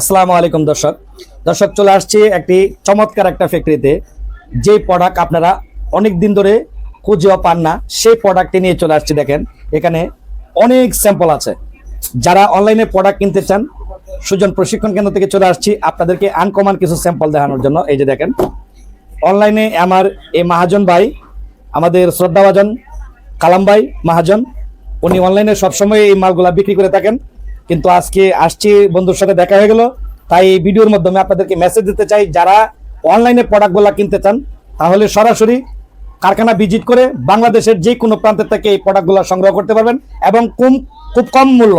আসসালামু আলাইকুম, দর্শক। দর্শক, চলে আসছি একটি চমৎকার একটা ফ্যাক্টরিতে যে প্রোডাক্ট আপনারা অনেক দিন ধরে খুঁজেও পান না, সেই প্রোডাক্টটি নিয়ে চলে আসছি, দেখেন। এখানে অনেক স্যাম্পল আছে। যারা অনলাইনে প্রোডাক্ট কিনতে চান, সুজন প্রশিক্ষণ কেন্দ্র থেকে চলে আসছি। আপনাদেরকে আনকমন কিছু স্যাম্পল দেখানোর জন্য। এই যে দেখেন অনলাইনে আমার এই মহাজন ভাই, আমাদের শ্রদ্ধাভাজন কালাম ভাই মহাজন, উনি অনলাইনে সবসময় এই মালগুলা বিক্রি করে থাকেন। কিন্তু আজকে আসছি, বন্ধুর সাথে দেখা হয়ে গেল। তাই এই ভিডিওর মাধ্যমে আপনাদেরকে মেসেজ দিতে চাই, যারা অনলাইনে প্রোডাক্টগুলো কিনতে চান, তাহলে সরাসরি কারখানা ভিজিট করে বাংলাদেশের যে কোনো প্রান্ত থেকে এই প্রোডাক্টগুলো সংগ্রহ করতে পারবেন এবং কম, খুব কম মূল্য।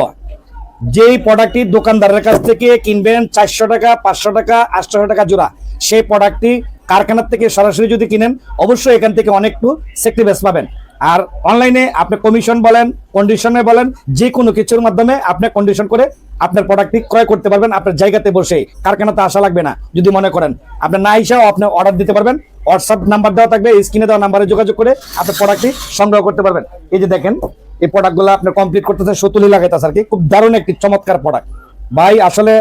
যেই প্রোডাক্টটি দোকানদারের কাছ থেকে কিনবেন, চারশো টাকা, পাঁচশো টাকা, আটশো টাকা জোড়া, সেই প্রোডাক্টটি কারখানার থেকে সরাসরি যদি কিনেন, অবশ্যই এখান থেকে অনেকটু সেক্টিভেস পাবেন। আর অনলাইনে আপনি কমিশন বলেন কন্ডিশনে বলেন যে কোনো কিছুর মাধ্যমে আপনি কন্ডিশন করে আপনার প্রোডাক্টটি ক্রয় করতে পারবেন আপনার জায়গাতে বসে। কারখানাতে আসা লাগবে না, যদি মনে করেন। আপনি না এসেও আপনি অর্ডার দিতে পারবেন হোয়াটসঅ্যাপ নাম্বার দেওয়া থাকবে স্ক্রিনে দেওয়া নাম্বারে যোগাযোগ করে আপনি প্রোডাক্টটি সংগ্রহ করতে পারবেন। এই যে দেখেন, এই প্রোডাক্টগুলো আপনি কমপ্লিট করতেছে, সতুলি লাগাইতেছে আর কি। খুব দারুণ একটি চমৎকার প্রোডাক্ট ভাই, আসলে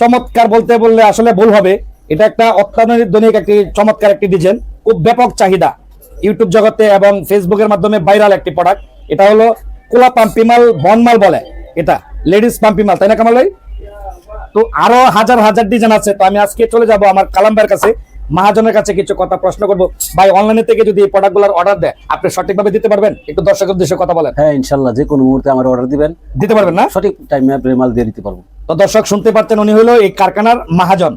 চমৎকার বলতে বললে আসলে ভুল হবে। এটা একটা অত্যাধুনিক একটি চমৎকার একটি ডিজাইন খুব ব্যাপক চাহিদা। ইউটিউব জগতে এবং ফেসবুকের মাধ্যমে ভাইরাল একটি প্রোডাক্ট এটা হলো কোলা পাম্পিমাল বনমাল বলে। এটা লেডিস পাম্পিমাল তাই না কামাল ভাই? তো আরও হাজার হাজার ডিজাইন আছে। তো আমি আজকে চলে যাব আমার কালাম ভাইয়ের কাছে। মহাজনের কাছে কিছু কথা প্রশ্ন করব। ভাই অনলাইনে থেকে যদি এই প্রোডাক্টগুলোর অর্ডার দেয় আপনি সঠিকভাবে দিতে পারবেন? একটু দর্শকের উদ্দেশ্যে কথা বলেন। হ্যাঁ ইনশাল্লাহ যে কোনো মুহূর্তে আমার অর্ডার দিবেন। দিতে পারবেন না? সঠিক টাইমে আপনি মাল দিয়ে দিতে পারব। তো দর্শক শুনতে পারতেন উনি হলো এই কারখানার মহাজন।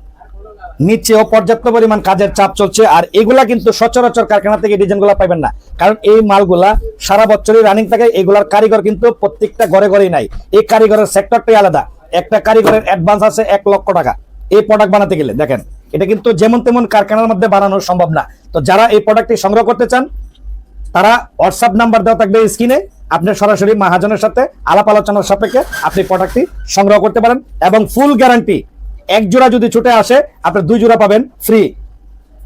নিচেও পর্যাপ্ত পরিমাণ কাজের চাপ চলছে, আর এগুলা কিন্তু সচরাচর কারখানা থেকে ডিজাইনগুলো পাবেন না। কারণ এই মালগুলা সারা বছরই রানিং থাকে, এগুলার কারিগর কিন্তু প্রত্যেকটা ঘরে ঘরেই নাই। এই কারিগরের সেক্টরটাই আলাদা। একটা কারিগরের অ্যাডভান্স আছে এক লক্ষ টাকা। এই প্রোডাক্ট বানাতে গেলে, দেখেন, এটা কিন্তু যেমন তেমন কারখানার মধ্যে বানানো সম্ভব না। তো যারা এই প্রোডাক্টটি সংগ্রহ করতে চান, তারা হোয়াটসঅ্যাপ নাম্বার দেওয়া থাকবে স্ক্রিনে আপনি সরাসরি মহাজনের সাথে আলাপ আলোচনার সাপেক্ষে আপনি প্রোডাক্টটি সংগ্রহ করতে পারেন এবং ফুল গ্যারান্টি এক জোড়া যদি ছুটে আসে, আপনি দুই জোড়া পাবেন ফ্রি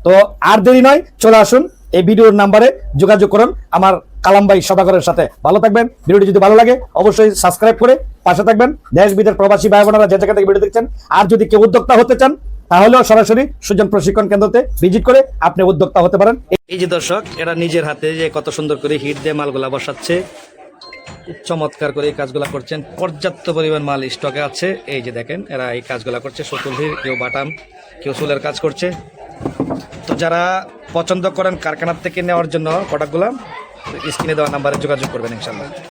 তো আর দেরি নয়, চলে আসুন এই ভিডিওর নাম্বারে যোগাযোগ করুন আমার কালাম ভাই সদাগরের সাথে। ভালো থাকবেন, ভিডিওটি যদি ভালো লাগে, অবশ্যই সাবস্ক্রাইব করে পাশে থাকবেন। দেশ বিদেশ প্রবাসী ভাই বোনেরা যে জায়গা থেকে ভিডিও দেখছেন, আর যদি কেউ উদ্যোক্তা হতে চান, তাহলেও সরাসরি সুজন প্রশিক্ষণ কেন্দ্রতে ভিজিট করে আপনি উদ্যোক্তা হতে পারেন। এই যে দর্শক, এরা নিজের হাতে যে কত সুন্দর করে হিট দিয়ে মালগুলা বসাচ্ছে চমৎকার করে এই কাজগুলো করছেন। পর্যাপ্ত পরিমাণ মাল স্টকে আছে। এই যে দেখেন, এরা এই কাজগুলো করছে। সতুলভির কেউ বাটাম, কেউ চুলের কাজ করছে। তো যারা পছন্দ করেন কারখানার থেকে নেওয়ার জন্য প্রোডাক্টগুলো স্ক্রিনে দেওয়া নাম্বারে যোগাযোগ করবেন ইনশাল্লাহ